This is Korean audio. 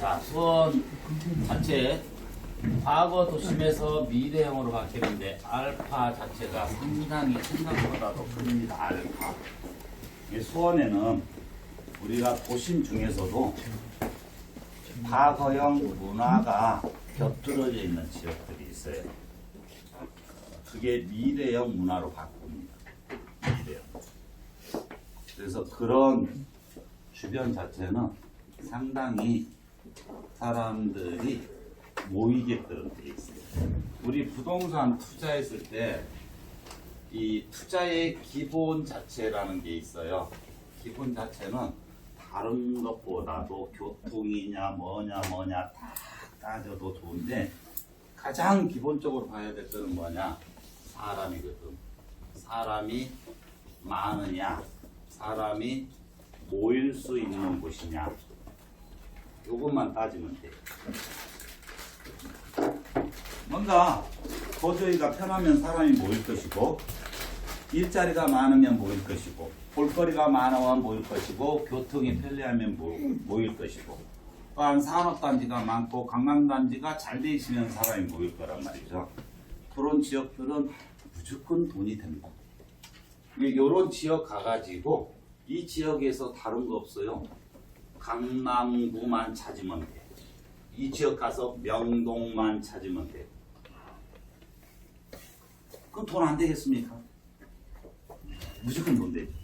자, 수원 자체 과거 도심에서 미래형으로 바뀌는데 알파 자체가 상당히 생각보다도 큽니다. 알파. 이 수원에는 우리가 도심 중에서도 과거형 문화가 곁들여져 있는 지역들이 있어요. 그게 미래형 문화로 바꿉니다. 미래형. 그래서 그런 주변 자체는 상당히 사람들이 모이게끔 돼 있어요. 우리 부동산 투자했을 때 이 투자의 기본 자체라는 게 있어요. 기본 자체는 다른 것보다도 교통이냐 뭐냐 뭐냐 다 따져도 좋은데 가장 기본적으로 봐야 될 거는 뭐냐 사람이거든. 사람이 많으냐 사람이 모일 수 있는 곳이냐 요것만 따지면 돼. 뭔가 거주기가 편하면 사람이 모일 것이고 일자리가 많으면 모일 것이고 볼거리가 많으면 모일 것이고 교통이 편리하면 모, 모일 것이고 또한 산업단지가 많고 관광단지가 잘 돼 있으면 사람이 모일 거란 말이죠. 그런 지역들은 무조건 돈이 된다. 이런 지역 가가지고 이 지역에서 다른 거 없어요. 강남구만 찾으면 돼. 이 지역 가서 명동만 찾으면 돼. 그럼 돈 안 되겠습니까? 무조건 돈 되지.